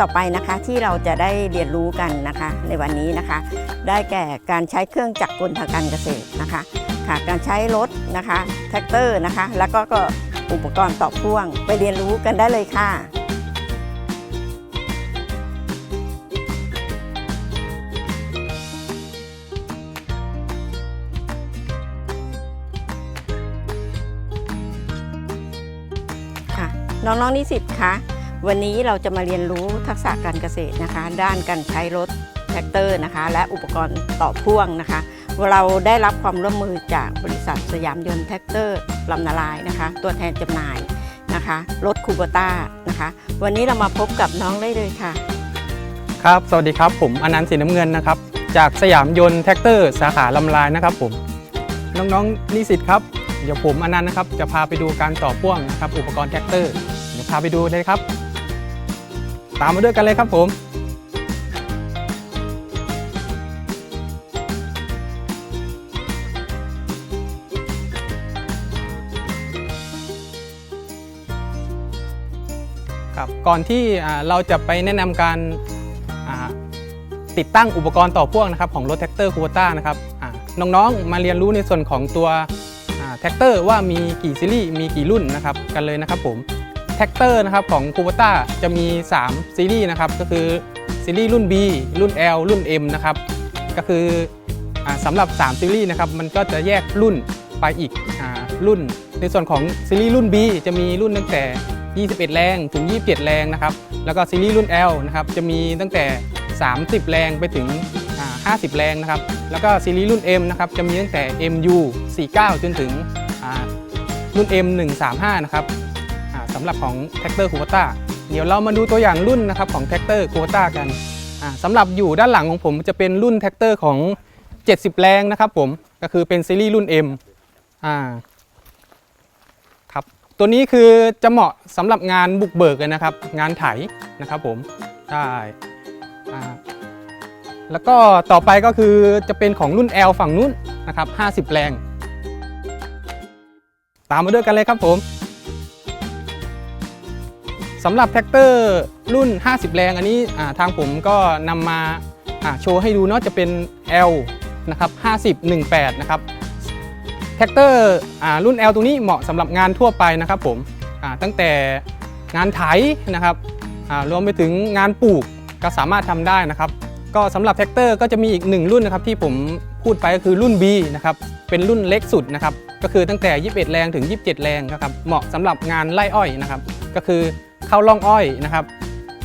ต่อไปนะคะที่เราจะได้เรียนรู้กันนะคะ ในวันนี้นะคะ ได้แก่การใช้เครื่องจักรกลทางการเกษตรนะคะค่ะการใช้รถนะคะแท็กเตอร์นะคะ แล้วก็ก็อุปกรณ์ต่อพ่วงไปเรียนรู้กันได้เลยค่ะค่ะน้องๆนิสิตคะ วันนี้เราจะมาเรียนรู้ทักษะการเกษตรนะคะ ด้านการใช้รถแท็กเตอร์นะคะ และอุปกรณ์ต่อพ่วงนะคะ เราได้รับความร่วมมือจากบริษัทสยามยนต์แท็กเตอร์ลำนาลายนะคะ ตัวแทนจำหน่ายนะคะรถคูโบต้านะคะ วันนี้เรามาพบกับน้องได้เลยค่ะ ครับ สวัสดีครับ ผมอนันต์สีน้ำเงินนะครับ จากสยามยนต์แท็กเตอร์สาขาลำลายนะครับผม น้องๆนิสิตครับ เดี๋ยวผมอนันต์นะครับ จะพาไปดูการต่อพ่วงนะครับ อุปกรณ์แท็กเตอร์ เดี๋ยวพาไปดูเลยครับ ตามมาด้วยกันเลยครับผม ครับก่อนที่เราจะไปแนะนำการติดตั้งอุปกรณ์ต่อพ่วงนะครับของรถแท็กเตอร์คูโบต้านะครับน้องๆมาเรียนรู้ในส่วนของตัวแท็กเตอร์ว่ามีกี่ซีรีส์มีกี่รุ่นนะครับกันเลยนะครับผม ท็กเตอร์นะครับของคูโบต้าจะมี 3 ซีรีส์นะครับ ก็คือซีรีส์รุ่น B รุ่น L รุ่น M นะครับ ก็คืออสำหรับ 3 ซีรีส์นะครับ มันก็จะแยกรุ่นไปอีกอรุ่น ในส่วนของซีรีส์รุ่น B จะมีรุ่นตั้งแต่ 21 แรงถึง 27 แรงนะครับ แล้วก็ซีรีส์รุ่น L นะครับ จะมีตั้งแต่ 30 แรงไปถึงอ่า50 แรงนะครับ แล้วก็ซีรีส์รุ่น M นะครับ จะมีตั้งแต่ MU 49 จนถึงอ่ารุ่น M 135 นะครับ สำหรับของแท็กเตอร์คู b ต้าเดี๋ยวเรามาดูตัวอย่างรุ่นนะครับของแท็กเตอร์คู b ต้ากันอ่าสำหรับอยู่ด้านหลังของผมจะเป็นรุ่นแท็กเตอร์ของ 70 แรงนะครับผมก็คือเป็นซีรีส์รุ่น M อ่าครับตัวนี้คือจะเหมาะสำหรับงานบุกเบิกเลยนะครับ งานไถนะครับผมใช่อ่าแล้วก็ต่อไปก็คือจะเป็นของรุ่น L ฝั่งนู้นนะครับ 50 แรง ตามมาด้วยกันเลยครับผม สำหรับแท็กเตอร์รุ่น 50 แรงอันนี้ทางผมก็นำมาโชว์ให้ดูเนาะจะเป็น L นะครับ50 18 นะครับแท็กเตอร์รุ่น L ตัวนี้เหมาะสำหรับงานทั่วไปนะครับผมตั้งแต่งานไถนะครับรวมไปถึงงานปลูกก็สามารถทำได้นะครับก็สำหรับแท็กเตอร์ก็จะมีอีกหนึ่งรุ่นนะครับที่ผมพูดไปก็คือรุ่น B นะครับเป็นรุ่นเล็กสุดนะครับก็คือตั้งแต่ 21 แรงถึง 27 แรงนะครับเหมาะสำหรับงานไล่อ้อยนะครับก็คือ เข้าร่องอ้อยนะครับ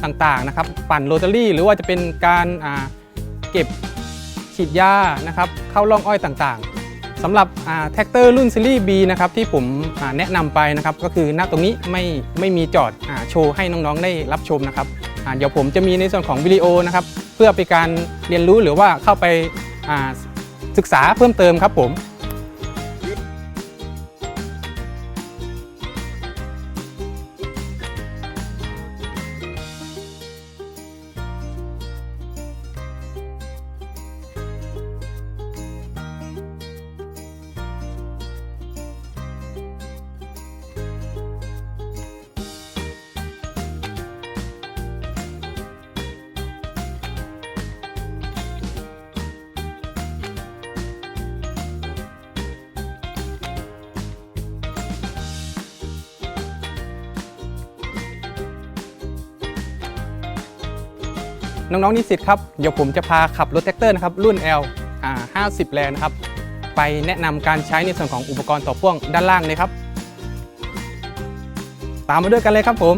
ต่างๆนะครับ ปั่นโรตารี่หรือว่าจะเป็นการเก็บฉีดยานะครับเข้าร่องอ้อยต่างๆสำหรับแท็กเตอร์รุ่นซีรีส์ B นะครับที่ผมแนะนำไปนะครับก็คือณตรงนี้ไม่ไม่มีจอดอโชว์ให้น้องๆได้รับชมนะครับเดี๋ยวผมจะมีในส่วนของวิดีโอนะครับเพื่อเป็นการเรียนรู้หรือว่าเข้าไปศึกษาเพิ่มเติมครับผม น้องๆนิสิตครับเดี๋ยวผมจะพาขับรถแท็กเตอร์นะครับรุ่น L อ่า50 แรงนะครับ ไปแนะนำการใช้ในส่วนของอุปกรณ์ต่อพ่วงด้านล่างเลยครับ ตามมาด้วยกันเลยครับผม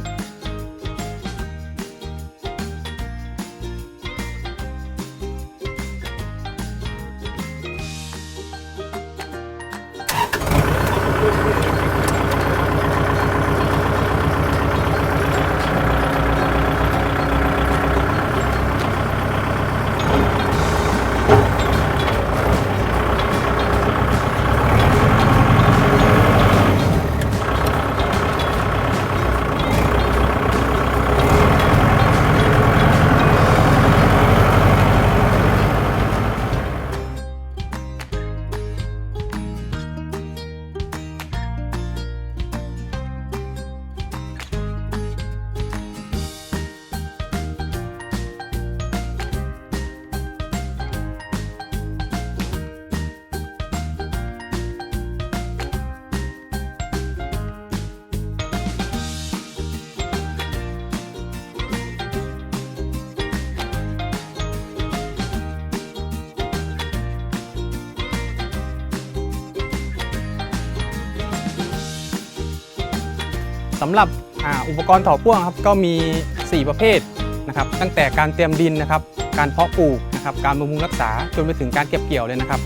ำหรับออุปกรณ์ต่อพ่วงครับก็มี 4 ประเภทนะครับตั้งแต่การเตรียมดินนะครับ การเพาะปลูกนะครับการบำรุงรักษาจนไปถึงการเก็บเกี่ยวเลยนะครับ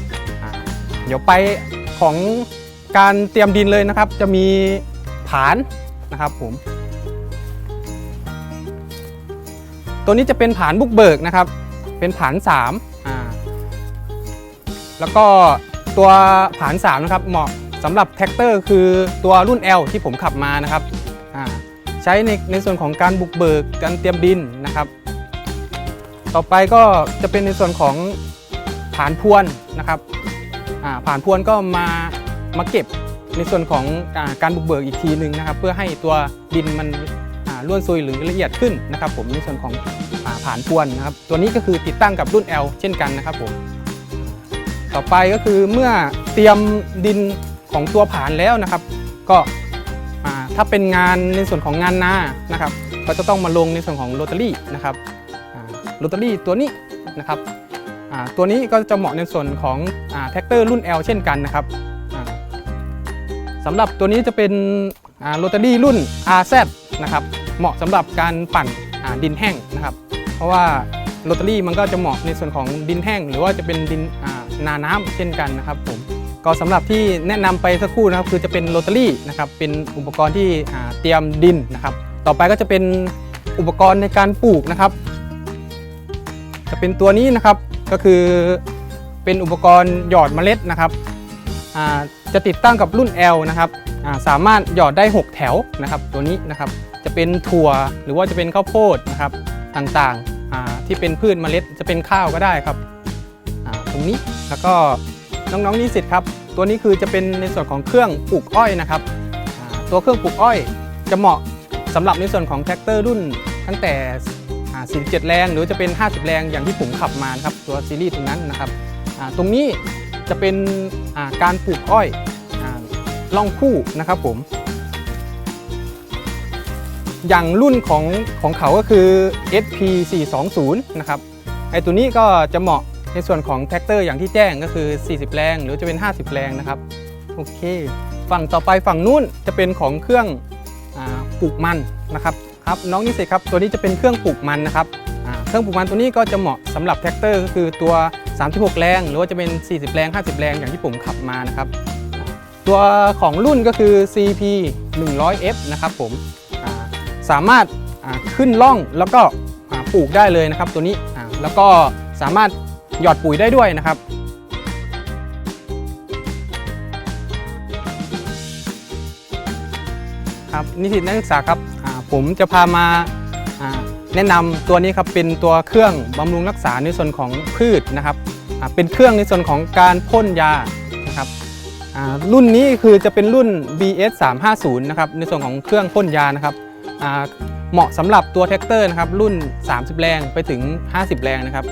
เดี๋ยวไปของการเตรียมดินเลยนะครับ จะมีผานนะครับผมตัวนี้จะเป็นผานบุกเบิกนะครับ เป็นผาน3อ่าแล้วก็ตัวผาน3นะครับเหมาะสำหรับแท็กเตอร์คือตัวรุ่น L ที่ผมขับมานะครับ ใช้ในในส่วนของการบุกเบิกการเตรียมดินนะครับ ต่อไปก็จะเป็นในส่วนของผานพรวนนะครับอ่าผานพรวนก็มามาเก็บในส่วนของการบุกเบิกอีกทีหนึ่งนะครับ เพื่อให้ตัวดินมันอ่าร่วนซุยหรือละเอียดขึ้นนะครับ ผมในส่วนของผานพรวนนะครับ ตัวนี้ก็คือติดตั้งกับรุ่น L เช่นกันนะครับผมต่อไปก็คือเมื่อเตรียมดินของตัวผานแล้วนะครับ ก็ ถ้าเป็นงานในส่วนของงานนานะครับก็จะต้องมาลงในส่วนของโรตารี่นะครับโรตารี่ตัวนี้นะครับตัวนี้ก็จะเหมาะในส่วนของแท็กเตอร์รุ่น L เช่นกันนะครับสำหรับตัวนี้จะเป็นโรตารี่รุ่น RZ นะครับเหมาะสำหรับการปั่นดินแห้งนะครับ เพราะว่าโรตารี่มันก็จะเหมาะในส่วนของดินแห้ง หรือว่าจะเป็นดินนาน้ำเช่นกันนะครับผม ก็สำหรับที่แนะนำไปสักครู่นะครับคือจะเป็นโรตารี่นะครับเป็นอุปกรณ์ที่เตรียมดินนะครับ ต่อไปก็จะเป็นอุปกรณ์ในการปลูกนะครับ จะเป็นตัวนี้นะครับก็คือเป็นอุปกรณ์หยอดเมล็ดนะครับจะติดตั้งกับรุ่น L นะครับสามารถหยอดได้ 6 แถวนะครับตัวนี้นะครับจะเป็นถั่วหรือว่าจะเป็นข้าวโพดนะครับต่างๆที่เป็นพืชเมล็ดจะเป็นข้าวก็ได้ครับตรงนี้แล้วก็ น้องๆนิสิตครับ ตัวนี้คือจะเป็นในส่วนของเครื่องปลูกอ้อยนะครับตัวเครื่องปลูกอ้อย จะเหมาะสำหรับในส่วนของแท็กเตอร์รุ่นตั้งแต่ 47 แรง หรือจะเป็น 50 แรงอย่างที่ผมขับมานะครับตัวซีรีส์ตรงนั้นนะครับตรงนี้จะเป็นการปลูกอ้อยล่องคู่นะครับผม อย่างรุ่นของของเขาก็คือ SP 420 นะครับไอตัวนี้ก็จะเหมาะ ในส่วนของแท็กเตอร์อย่างที่แจ้งก็คือ 40 แรง หรือจะเป็น 50 แรงนะครับ โอเค ฝั่งต่อไปฝั่งนู้นจะเป็นของเครื่องอปลูกมันนะครับครับน้องนิสิตครับตัวนี้จะเป็นเครื่องปลูกมันนะครับเครื่องปลูกมันตัวนี้ก็จะเหมาะสำหรับแท็กเตอร์ก็คือตัว 36 แรง หรือว่าจะเป็น 40 แรง 50 แรงอย่างที่ผมขับมานะครับ ตัวของรุ่นก็คือ CP 100F นะครับผมสามารถขึ้นล่องแล้วก็ปลูกได้เลยนะครับตัวนี้แล้วก็สามารถ หยอดปุ๋ยได้ด้วยนะครับครับนิสิตนักศึกษาครับผมจะพามาแนะนำตัวนี้ครับเป็นตัวเครื่องบำรุงรักษาในส่วนของพืชนะครับเป็นเครื่องในส่วนของการพ่นยานะครับรุ่นนี้คือจะเป็นรุ่น BS 350นะครับในส่วนของเครื่องพ่นยานะครับเหมาะสำหรับตัวแท็กเตอร์นะครับรุ่น 30 แรงไปถึง 50 แรงนะครับ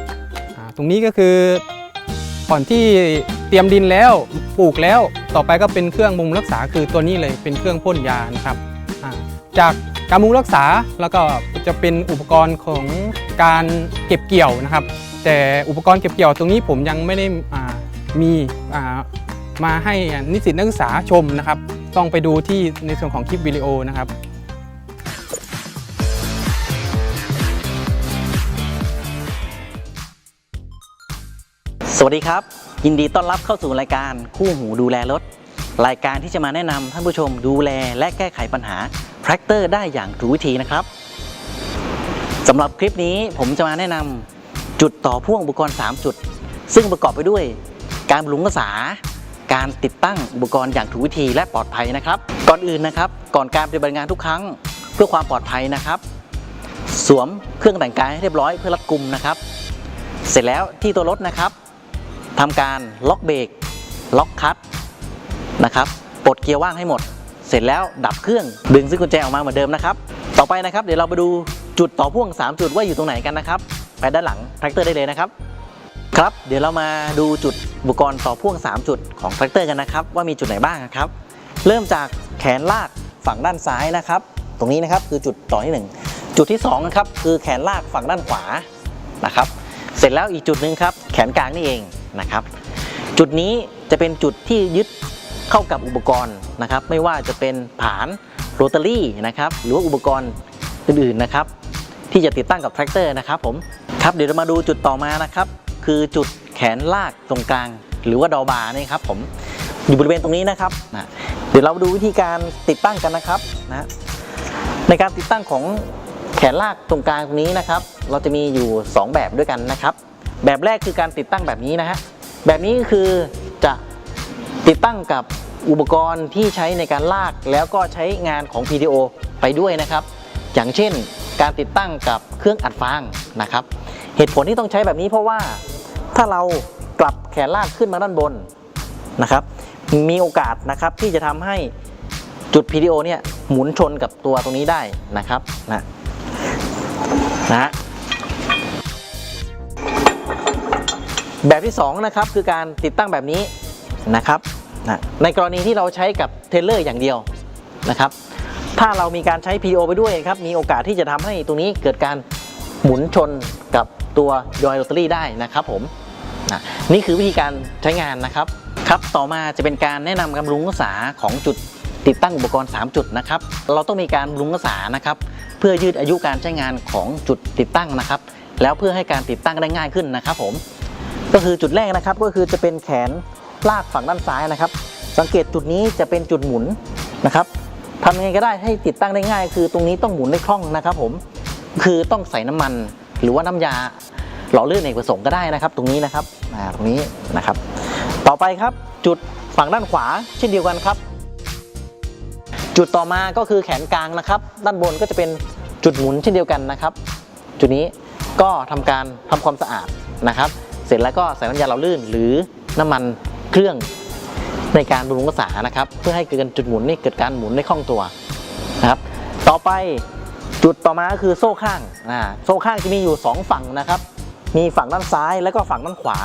ตรงนี้ก็คือก่อนที่เตรียมดินแล้วปลูกแล้วต่อไปก็เป็นเครื่องบำรุงรักษาคือตัวนี้เลยเป็นเครื่องพ่นยานะครับจากการบำรุงรักษาแล้วก็จะเป็นอุปกรณ์ของการเก็บเกี่ยวนะครับ แต่อุปกรณ์เก็บเกี่ยวตรงนี้ผมยังไม่ได้มีมาให้นิสิตนักศึกษาชมนะครับ ต้องไปดูที่ในส่วนของคลิปวิดีโอนะครับ สวัสดีครับ ยินดีต้อนรับเข้าสู่รายการคู่หูดูแลรถ รายการที่จะมาแนะนำท่านผู้ชมดูแลและแก้ไขปัญหาแทรกเตอร์ได้อย่างถูกวิธีนะครับสำหรับคลิปนี้ผมจะมาแนะนำจุดต่อพ่วงอุปกรณ์ 3 จุด ซึ่งประกอบไปด้วย การบำรุงรักษา การติดตั้งอุปกรณ์อย่างถูกวิธีและปลอดภัยนะครับ ก่อนอื่นนะครับ ก่อนการปฏิบัติงานทุกครั้ง เพื่อความปลอดภัยนะครับ สวมเครื่องแต่งกายให้เรียบร้อยเพื่อรัดกุมนะครับ เสร็จแล้วที่ตัวรถนะครับ ทำการล็อกเบรกล็อกคัตนะครับปลดเกียร์ว่างให้หมด เสร็จแล้วดับเครื่องดึงซึ่งกุญแจออกมาเหมือนเดิมนะครับ ต่อไปนะครับเดี๋ยวเราไปดูจุดต่อพ่วง 3 จุดว่าอยู่ตรงไหนกันนะครับ ไปด้านหลังแทรกเตอร์ได้เลยนะครับครับเดี๋ยวเรามาดูจุดอุปกรณ์ต่อพ่วง 3 จุดของแทรกเตอร์กันนะครับ ว่ามีจุดไหนบ้างครับ เริ่มจากแขนลากฝั่งด้านซ้ายนะครับ ตรงนี้นะครับคือจุดต่อที่หนึ่งจุดที่สองนะครับคือแขนลากฝั่งด้านขวานะครับ เสร็จแล้วอีกจุดหนึ่งครับ แขนกลางนี่เอง นะครับ จุดนี้จะเป็นจุดที่ยึดเข้ากับอุปกรณ์นะครับ ไม่ว่าจะเป็นผานโรตารี่นะครับหรือว่าอุปกรณ์อื่นๆนะครับ ที่จะติดตั้งกับแทรกเตอร์นะครับผมครับเดี๋ยวเรามาดูจุดต่อมานะครับ คือจุดแขนลากตรงกลาง หรือว่าดอบาร์นี่ครับผมอยู่บริเวณตรงนี้นะครับนะเดี๋ยวเราดูวิธีการติดตั้งกันนะครับนะในการติดตั้งของแขนลากตรงกลางตรงนี้นะครับ เราจะมีอยู่ 2 แบบด้วยกันนะครับ แบบแรกคือการติดตั้งแบบนี้นะฮะ แบบนี้คือจะติดตั้งกับอุปกรณ์ที่ใช้ในการลากแล้วก็ใช้งานของ PTO ไปด้วยนะครับ อย่างเช่น การติดตั้งกับเครื่องอัดฟางนะครับ เหตุผลที่ต้องใช้แบบนี้เพราะว่าถ้าเรากลับแขนลากขึ้นมาด้านบนนะครับ มีโอกาสนะครับที่จะทำให้จุด PTO เนี่ยหมุนชนกับตัวตรงนี้ได้นะครับนะนะ แบบที่2นะครับคือการติดตั้งแบบนี้นะครับนะในกรณีที่เราใช้กับเทเลอร์อย่างเดียวนะครับ ถ้าเรามีการใช้ PO ไปด้วยครับมีโอกาสที่จะทำให้ตรงนี้เกิดการหมุนชนกับตัวยอยโรตารี่ได้นะครับผมนะนี่คือวิธีการใช้งานนะครับครับต่อมาจะเป็นการแนะนำการบำรุงรักษาของจุดติดตั้งอุปกรณ์ 3 จุดนะครับ เราต้องมีการรุงรักษานะครับ เพื่อยืดอายุการใช้งานของจุดติดตั้งนะครับ แล้วเพื่อให้การติดตั้งได้ง่ายขึ้นนะครับผม ก็คือจุดแรกนะครับก็คือจะเป็นแขนลากฝั่งด้านซ้ายนะครับ สังเกตจุดนี้จะเป็นจุดหมุนนะครับทำยังไงก็ได้ให้ติดตั้งได้ง่าย คือตรงนี้ต้องหมุนได้คล่องนะครับ ผมคือต้องใส่น้ำมันหรือว่าน้ำยาหล่อลื่นเอกประสงค์ก็ได้นะครับ ตรงนี้นะครับตรงนี้นะครับ ต่อไปครับจุดฝั่งด้านขวาเช่นเดียวกันครับ จุดต่อมาก็คือแขนกลางนะครับ ด้านบนก็จะเป็นจุดหมุนเช่นเดียวกันนะครับ จุดนี้ก็ทำการทำความสะอาดนะครับ เสร็จแล้วก็ใส่น้ำยาหล่อลื่น หรือน้ำมันเครื่องในการบำรุงรักษานะครับ เพื่อให้เกิดจุดหมุนนี่เกิดการหมุนได้คล่องตัวนะครับต่อไปจุดต่อมาก็คือโซ่ข้างอ่าโซ่ข้างจะมีอยู่ 2 ฝั่งนะครับ มีฝั่งด้านซ้ายแล้วก็ฝั่งด้านขวา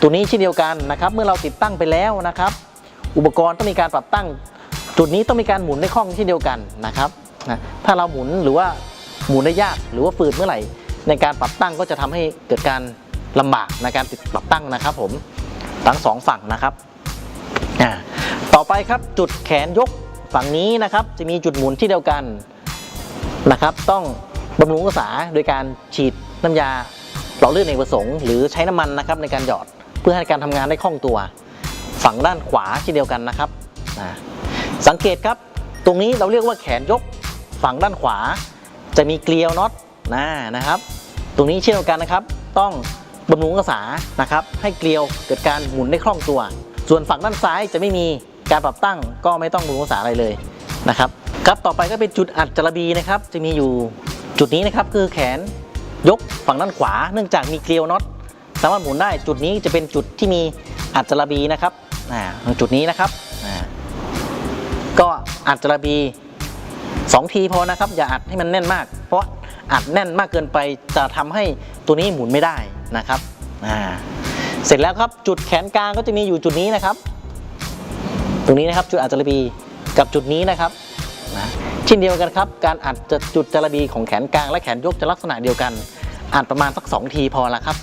ตัวนี้เช่นเดียวกันนะครับ เมื่อเราติดตั้งไปแล้วนะครับ อุปกรณ์ต้องมีการปรับตั้ง จุดนี้ต้องมีการหมุนได้คล่องเช่นเดียวกันนะครับนะถ้าเราหมุนหรือว่าหมุนได้ยากหรือว่าฝืดเมื่อไหร่ ในการปรับตั้งก็จะทำให้เกิดการ ลำบากในการติดปรับตั้งนะครับผมทั้งสองฝั่งนะครับต่อไปครับจุดแขนยกฝั่งนี้นะครับ จะมีจุดหมุนที่เดียวกันนะครับ ต้องบำรุงรักษาโดยการฉีดน้ำยาหล่อลื่นเอกประสงค์หรือใช้น้ำมันนะครับในการหยอดเพื่อให้การทำงานได้คล่องตัว ฝั่งด้านขวาเช่นเดียวกันนะครับสังเกตครับตรงนี้เราเรียกว่าแขนยกฝั่งด้านขวา จะมีเกลียวน็อตนะนะครับ ตรงนี้เช่นเดียวกันนะครับ ต้อง บำรุงรักษานะครับให้เกลียวเกิดการหมุนได้คล่องตัว ส่วนฝั่งด้านซ้ายจะไม่มีการปรับตั้งก็ไม่ต้องบำรุงรักษาอะไรเลยนะครับครับต่อไปก็เป็นจุดอัดจระบีนะครับจะมีอยู่จุดนี้นะครับคือแขนยกฝั่งด้านขวา เนื่องจากมีเกลียวน็อตสามารถหมุนได้จุดนี้จะเป็นจุดที่มีอัดจระบีนะครับจุดนี้นะครับก็อัดจระบี 2 ทีพอนะครับ อย่าอัดให้มันแน่นมาก เพราะ อัดแน่นมากเกินไปจะทำให้ตัวนี้หมุนไม่ได้นะครับเสร็จแล้วครับจุดแขนกลางก็จะมีอยู่จุดนี้นะครับ ตรงนี้นะครับจุดอัดจระบีกับจุดนี้นะครับนะเช่นเดียวกันครับ การอัดจุดจระบีของแขนกลาง และแขนยกจะลักษณะเดียวกันอัดประมาณสัก 2 ทีพอละครับ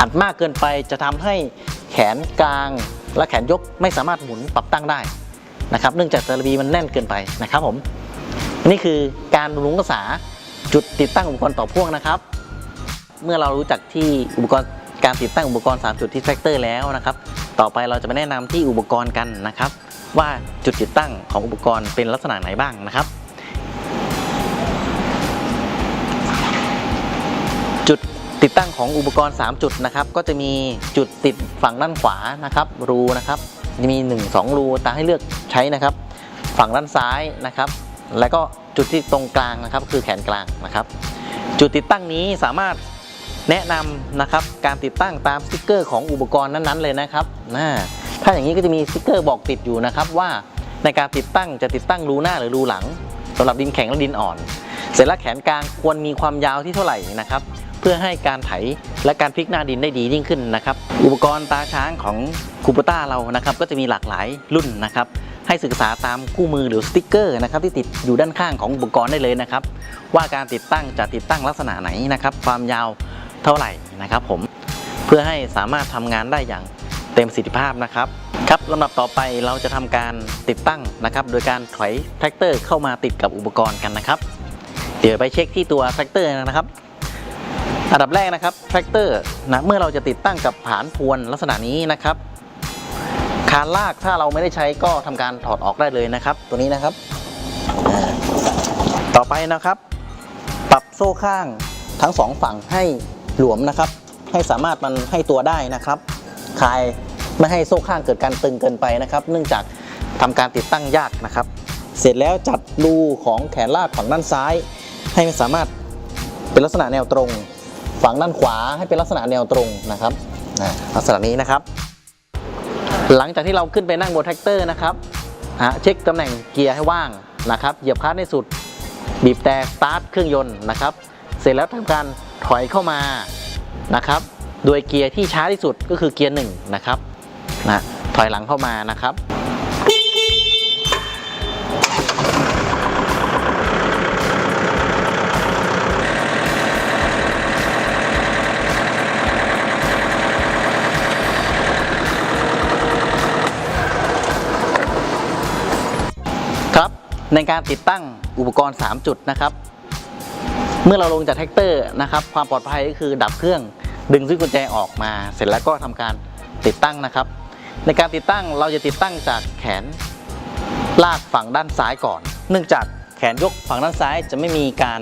อัดมากเกินไปจะทำให้แขนกลาง และแขนยกไม่สามารถหมุนปรับตั้งได้นะครับ เนื่องจากจระบีมันแน่นเกินไปนะครับผมนี่คือการบำรุงรักษา จุดติดตั้งอุปกรณ์ต่อพ่วงนะครับ เมื่อเรารู้จักที่อุปกรณ์การติดตั้งอุปกรณ์ 3 จุดที่แทรกเตอร์แล้วนะครับ ต่อไปเราจะมาแนะนำที่อุปกรณ์กันนะครับ ว่าจุดติดตั้งของอุปกรณ์เป็นลักษณะไหนบ้างนะครับ จุดติดตั้งของอุปกรณ์ 3 จุดนะครับ ก็จะมีจุดติดฝั่งด้านขวานะครับ รูนะครับจะมี 1 2 รูตาให้เลือกใช้นะครับ ฝั่งด้านซ้ายนะครับ แล้วก็ จุดที่ตรงกลางนะครับคือแขนกลางนะครับ จุดติดตั้งนี้สามารถแนะนำนะครับการติดตั้งตามสติกเกอร์ของอุปกรณ์นั้นๆเลยนะครับนะถ้าอย่างนี้ก็จะมีสติกเกอร์บอกติดอยู่นะครับว่าในการติดตั้งจะติดตั้งรูหน้าหรือรูหลังสำหรับดินแข็งและดินอ่อน เสร็จแล้วแขนกลางควรมีความยาวที่เท่าไหร่นะครับ เพื่อให้การไถและการพลิกหน้าดินได้ดียิ่งขึ้นนะครับ อุปกรณ์ตาช้างของคูปต้าเรานะครับ ก็จะมีหลากหลายรุ่นนะครับ ให้ศึกษาตามคู่มือหรือสติ๊กเกอร์นะครับที่ติดอยู่ด้านข้างของอุปกรณ์ได้เลยนะครับ ว่าการติดตั้งจะติดตั้งลักษณะไหนนะครับ ความยาวเท่าไหร่นะครับ ผมเพื่อให้สามารถทำงานได้อย่างเต็มประสิทธิภาพนะครับครับลำดับต่อไปเราจะทำการติดตั้งนะครับ โดยการถอยแทรกเตอร์เข้ามาติดกับอุปกรณ์กันนะครับ เดี๋ยวไปเช็คที่ตัวแทรกเตอร์นะครับอันดับแรกนะครับแทรกเตอร์นะเมื่อเราจะติดตั้งกับฐานพวนลักษณะนี้นะครับ คานลากถ้าเราไม่ได้ใช้ก็ทำการถอดออกได้เลยนะครับ ตัวนี้นะครับ ต่อไปนะครับ ปรับโซ่ข้างทั้งสองฝั่งให้หลวมนะครับ ให้สามารถมันให้ตัวได้นะครับคลายไม่ให้โซ่ข้างเกิดการตึงเกินไปนะครับ เนื่องจากทำการติดตั้งยากนะครับ เสร็จแล้วจัดรูของแขนลากฝั่งด้านซ้าย ให้มันสามารถเป็นลักษณะแนวตรง ฝั่งด้านขวาให้เป็นลักษณะแนวตรงนะครับอ่าลักษณะนี้นะครับ หลังจากที่เราขึ้นไปนั่งบนแท็กเตอร์นะครับเช็คตำแหน่งเกียร์ให้ว่างนะครับ เหยียบคลัตช์ให้สุด บีบแต่สตาร์ทเครื่องยนต์นะครับ เสร็จแล้วทำการถอยเข้ามานะครับ โดยเกียร์ที่ช้าที่สุดก็คือเกียร์หนึ่งนะครับนะถอยหลังเข้ามานะครับ ในการติดตั้งอุปกรณ์ 3 จุดนะครับ เมื่อเราลงจากแท็กเตอร์นะครับ ความปลอดภัยก็คือดับเครื่อง ดึงสวิตช์กุญแจออกมา เสร็จแล้วก็ทำการติดตั้งนะครับ ในการติดตั้งเราจะติดตั้งจากแขนลากฝั่งด้านซ้ายก่อน เนื่องจากแขนยกฝั่งด้านซ้ายจะไม่มีการ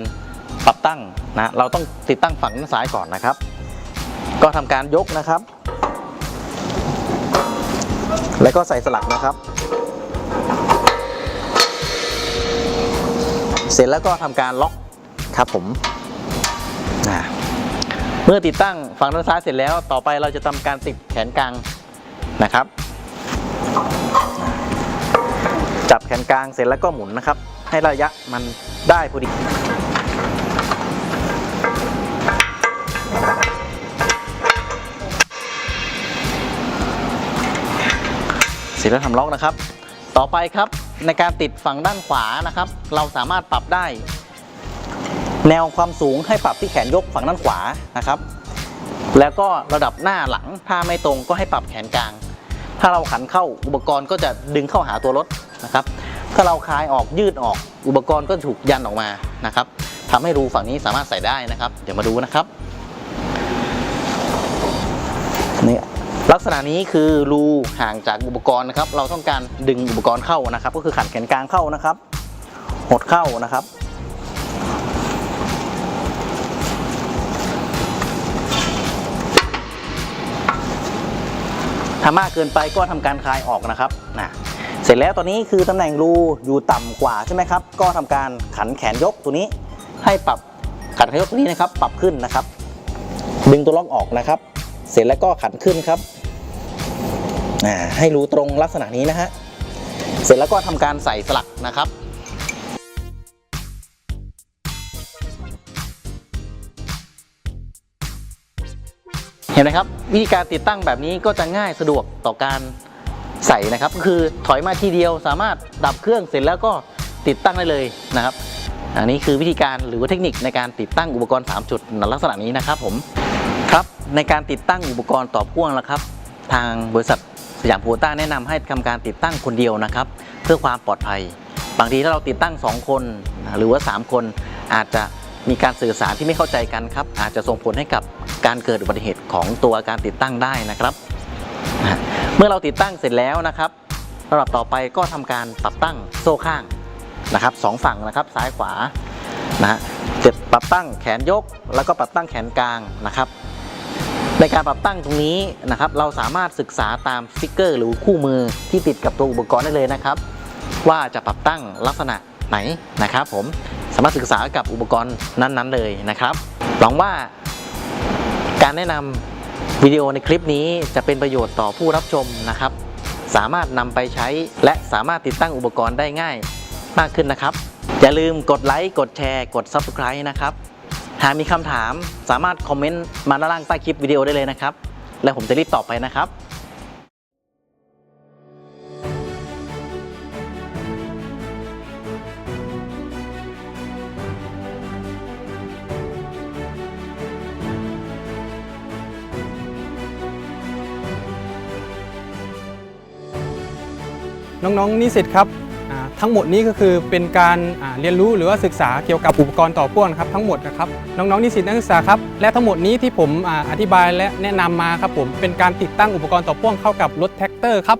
ปรับตั้งนะเราต้องติดตั้งฝั่งด้านซ้ายก่อนนะครับ ก็ทำการยกนะครับ แล้วก็ใส่สลักนะครับ เสร็จแล้วก็ทำการล็อกครับผมเมื่อติดตั้งฝั่งด้านซ้ายเสร็จแล้ว ต่อไปเราจะทำการติดแขนกลางนะครับ จับแขนกลางเสร็จแล้วก็หมุนนะครับ ให้ระยะมันได้พอดีเสร็จแล้วทำล็อกนะครับ ต่อไปครับ ในการติดฝั่งด้านขวานะครับ เราสามารถปรับได้ แนวความสูงให้ปรับที่แขนยกฝั่งด้านขวานะครับ แล้วก็ระดับหน้าหลังถ้าไม่ตรงก็ให้ปรับแขนกลาง ถ้าเราขันเข้าอุปกรณ์ก็จะดึงเข้าหาตัวรถนะครับ ถ้าเราคลายออกยืดออกอุปกรณ์ก็ถูกยันออกมานะครับทำให้รูฝั่งนี้สามารถใส่ได้นะครับ เดี๋ยวมาดูนะครับนี่ ลักษณะนี้คือรูห่างจากอุปกรณ์นะครับ เราต้องการดึงอุปกรณ์เข้านะครับ ก็คือขันแขนกลางเข้านะครับ หดเข้านะครับ ถ้ามากเกินไปก็ทำการคลายออกนะครับนะเสร็จแล้วตอนนี้คือตำแหน่งรูอยู่ต่ำกว่าใช่ไหมครับ ก็ทำการขันแขนยกตัวนี้ ให้ปรับขันแขนยกตัวนี้นะครับ ปรับขึ้นนะครับ ดึงตัวล็อกออกนะครับ เสร็จแล้วก็ขันขึ้นครับ ให้รูตรงลักษณะนี้นะฮะ เสร็จแล้วก็ทำการใส่สลักนะครับเห็นไหมครับวิธีการติดตั้งแบบนี้ก็จะง่ายสะดวกต่อการใส่นะครับ ก็คือถอยมาทีเดียวสามารถดับเครื่องเสร็จแล้วก็ติดตั้งได้เลยนะครับ อันนี้คือวิธีการหรือว่าเทคนิคในการติดตั้งอุปกรณ์ 3 จุดในลักษณะนี้นะครับผมครับในการติดตั้งอุปกรณ์ต่อพ่วงแล้วครับ ทางบริษัท สยามพูต้าแนะนำให้ทำการติดตั้งคนเดียวนะครับ เพื่อความปลอดภัย บางทีถ้าเราติดตั้ง 2 คนหรือว่า 3 คนอาจจะมีการสื่อสารที่ไม่เข้าใจกันครับ อาจจะส่งผลให้กับการเกิดอุบัติเหตุของตัวการติดตั้งได้นะครับ เมื่อเราติดตั้งเสร็จแล้วนะครับระดับต่อไปก็ทำการปรับตั้งโซ่ข้างนะครับสองฝั่งนะครับซ้ายขวานะฮะจปรับตั้งแขนยก แล้วก็ปรับตั้งแขนกลางนะครับ ในการปรับตั้งตรงนี้นะครับ เราสามารถศึกษาตามสติกเกอร์ หรือคู่มือที่ติดกับตัวอุปกรณ์ได้เลยนะครับ ว่าจะปรับตั้งลักษณะไหนนะครับ ผมสามารถศึกษากับอุปกรณ์นั้นๆ เลยนะครับหวังว่าการแนะนำวิดีโอในคลิปนี้จะเป็นประโยชน์ต่อผู้รับชมนะครับ สามารถนำไปใช้ และสามารถติดตั้งอุปกรณ์ได้ง่ายมากขึ้นนะครับ อย่าลืมกดไลค์กดแชร์ กด Subscribe นะครับ หากมีคำถามสามารถคอมเมนต์มาด้านล่างใต้คลิปวิดีโอได้เลยนะครับ และผมจะรีบตอบไปนะครับน้องๆนิสิตครับ ทั้งหมดนี้ก็คือเป็นการเรียนรู้หรือว่าศึกษาเกี่ยวกับอุปกรณ์ต่อพ่วงครับทั้งหมดนะครับน้องๆนิสิตนักศึกษาครับและทั้งหมดนี้ที่ผมอาอธิบายและแนะนำมาครับผมเป็นการติดตั้งอุปกรณ์ต่อพ่วงเข้ากับรถแท็กเตอร์ครับ